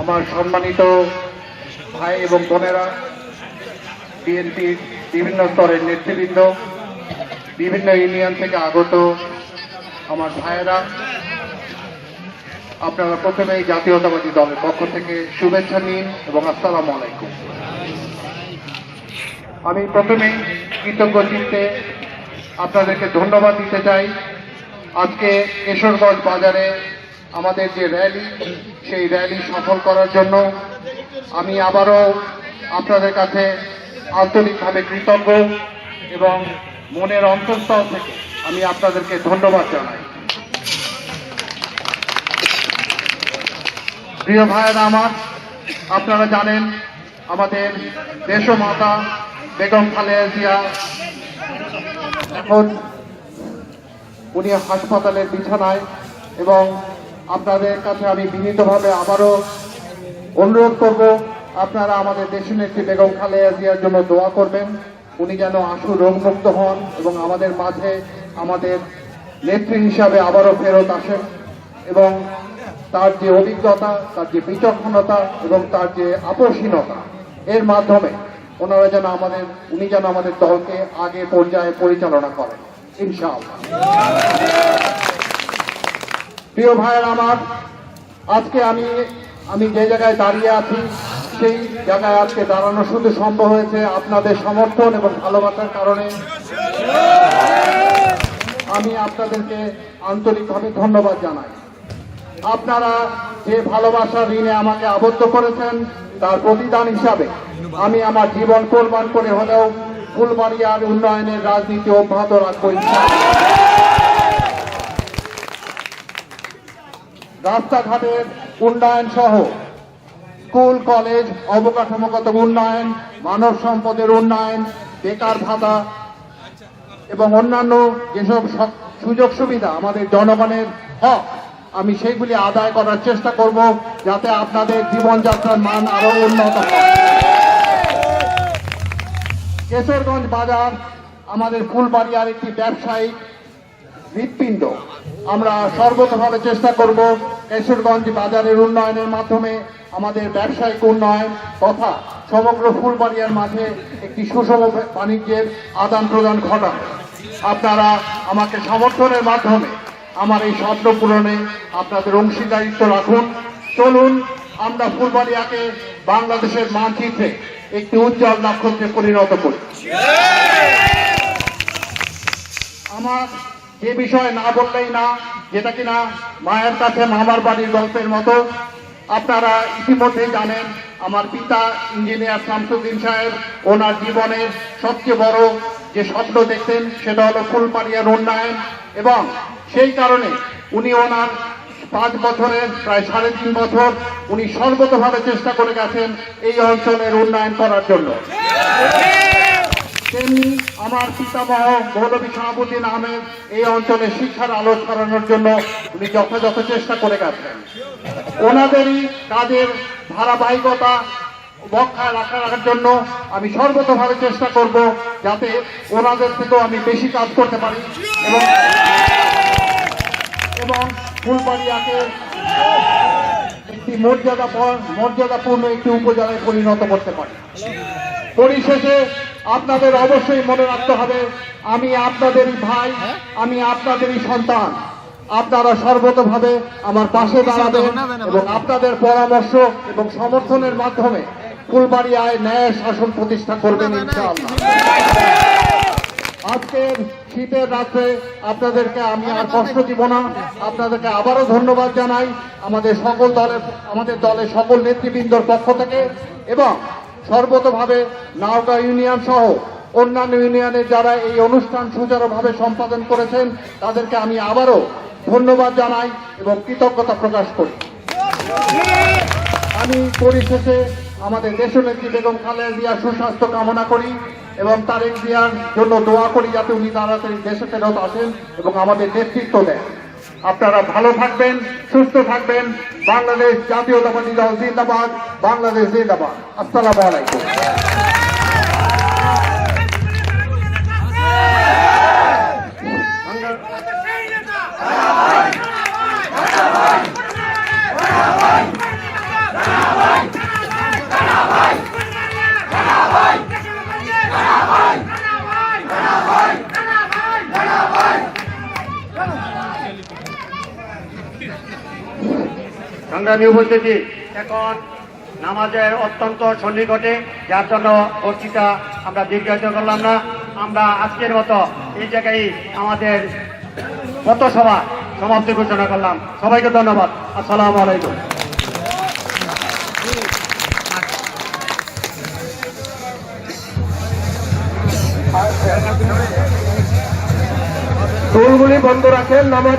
আমার সম্মানিত ভাই এবং বোনেরা, বিএনপির বিভিন্ন স্তরের নেতৃবৃন্দ, বিভিন্ন ইউনিয়ন থেকে আগত আমার ভাইয়েরা, আপনারা প্রথমেই জাতীয়তাবাদী দলের পক্ষ থেকে শুভেচ্ছা নিন এবং আসসালামু আলাইকুম। আমি প্রথমেই কৃতজ্ঞ চিত্তে আপনাদেরকে ধন্যবাদ দিতে চাই। আজকে কেশরগঞ্জ বাজারে আমাদের যে র্যালি, সেই র্যালি সফল করার জন্য আমি আবারও আপনাদের কাছে আন্তরিকভাবে কৃতজ্ঞ এবং মনের অন্তঃস্থল থেকে আমি আপনাদেরকে ধন্যবাদ জানাই। প্রিয় ভাইয়েরা আমার, আপনারা জানেন আমাদের দেশমাতা বেগম খালেদা জিয়া এখন উনি হাসপাতালের বিছানায় এবং আপনাদের কাছে আমি বিনীতভাবে আবারও অনুরোধ করব, আপনারা আমাদের দেশনেত্রী বেগম খালেদা জিয়ার জন্য দোয়া করবেন। উনি যেন আশু রোগমুক্ত হন এবং আমাদের মাঝে আমাদের নেত্রী হিসাবে আবারও ফেরত আসেন এবং তার যে অভিজ্ঞতা, তার যে বিচক্ষণতা এবং তার যে আপোষহীনতা, এর মাধ্যমে ওনারা যেন আমাদের, উনি যেন আমাদের দলকে আগে পর্যায়ে পরিচালনা করেন। ইনশাআল্লাহ। প্রিয় ভাইয়ের আমার, আজকে আমি আমি যে জায়গায় দাঁড়িয়ে আছি, সেই জায়গায় আজকে দাঁড়ানো শুধু সম্ভব হয়েছে আপনাদের সমর্থন এবং ভালোবাসার কারণে। আমি আপনাদেরকে আন্তরিকভাবে ধন্যবাদ জানাই। আপনারা যে ভালোবাসা ঋণে আমাকে আবদ্ধ করেছেন, তার প্রতিদান হিসাবে আমি আমার জীবন কোরবান করে হলেও ফুলবাড়িয়ার উন্নয়নের রাজনীতি অব্যাহত রাখব রাস্তাঘাটের উন্নয়ন সহ স্কুল, কলেজ, অবকাঠামোগত উন্নয়ন, মানব সম্পদের উন্নয়ন, বেকার ভাতা এবং অন্যান্য যেসব সুযোগ সুবিধা আমাদের জনগণের হক, আমি সেইগুলি আদায় করার চেষ্টা করব যাতে আপনাদের জীবনযাত্রার মান আরও উন্নত হয়। কেশরগঞ্জ বাজার, আমাদের ফুলবাড়িয়ার একটি ব্যবসায়িক হৃৎপিণ্ড। আমরা সর্বতভাবে চেষ্টা করব কেশরগঞ্জ বাজারের উন্নয়নের মাধ্যমে আমাদের ব্যবসায়িক উন্নয়ন তথা সমগ্র ফুলবাড়িয়ার মাঝে একটি সুষম বাণিজ্যের আদান প্রদান ঘটানো। আপনারা আমাকে সমর্থনের মাধ্যমে আমার এই স্বপ্ন পূরণে আপনাদের অংশীদারিত্ব রাখুন। চলুন আমরা ফুলবাড়িয়াকে বাংলাদেশের মানচিত্রে একটি উজ্জ্বল নক্ষত্রে পরিণত করি। আমার যে বিষয় না বললেই না, যেটা কিনা মায়ের কাছে মামার বাড়ির গল্পের মতো, আপনারা ইতিমধ্যেই জানেন, আমার পিতা ইঞ্জিনিয়ার শামসুদ্দিন সাহেব, ওনার জীবনের সবচেয়ে বড় যে স্বপ্ন দেখতেন, সেটা হলো ফুলপাড়িয়ার উন্নয়ন, এবং সেই কারণে উনি ওনার পাঁচ বছরে প্রায় সাড়ে তিন বছর উনি সর্বতভাবে চেষ্টা করে গেছেন এই অঞ্চলের উন্নয়ন করার জন্য। তেমনি আমার পিতামহ মৌলভী শাহাবুদ্দিন আহমেদ এই অঞ্চলে শিক্ষার আলো ছড়ানোর জন্য উনি যথাযথ চেষ্টা করে গেছেন। ওনাদেরই কাজের ধারাবাহিকতা বক্ষায় রাখা রাখার জন্য আমি সর্বতভাবে চেষ্টা করব যাতে ওনাদের থেকেও আমি বেশি কাজ করতে পারি এবং এবং ফুলবাড়িয়াকে একটি মর্যাদা মর্যাদাপূর্ণ একটি উপজেলায় পরিণত করতে পারি। পরিশেষে আপনাদের অবশ্যই মনে রাখতে হবে, আমি আপনাদেরই ভাই, আমি আপনাদেরই সন্তান। আপনারা সর্বতভাবে আমার পাশে দাঁড়াবেন এবং আপনাদের পরামর্শ এবং সমর্থনের মাধ্যমে ফুলবাড়িয়ায় ন্যায় শাসন প্রতিষ্ঠা করবেন ইনশাআল্লাহ। আজকের শীতের রাত্রে আপনাদেরকে আমি আর কষ্ট দিব না। আপনাদেরকে আবারও ধন্যবাদ জানাই আমাদের সকল দলের, আমাদের দলের সকল নেতৃবৃন্দর পক্ষ থেকে এবং সর্বতভাবে নাওকা ইউনিয়ন সহ অন্যান্য ইউনিয়নের যারা এই অনুষ্ঠান সুচারুভাবে সম্পাদন করেছেন, তাদেরকে আমি আবারও ধন্যবাদ জানাই এবং কৃতজ্ঞতা প্রকাশ করি। আমি পরিশেষে আমাদের দেশনেত্রী বেগম খালেদা জিয়ার সুস্বাস্থ্য কামনা করি। এবং তারেক জিয়ার জন্য দোয়া করি যাতে উনি তাড়াতাড়ি দেশে ফেরত আসেন এবং আমাদের নেতৃত্ব দেন। আপনারা ভালো থাকবেন, সুস্থ থাকবেন। বাংলাদেশ জাতীয়তাবাদী দল জিন্দাবাদ, বাংলাদেশ জিন্দাবাদ। আসসালামু আলাইকুম। সংগ্রামী উপস্থিতি। এখন নামাজের অত্যন্ত সন্নিকটে, যার জন্য বক্তৃতা আমরা দীর্ঘায়িত করলাম না। আমরা আজকের মতো এই জায়গায় আমাদের পথসভা সমাপ্তি ঘোষণা করলাম। সবাইকে ধন্যবাদ। আসসালামু আলাইকুম। টুলগুলি বন্ধ রাখেন, নামাজ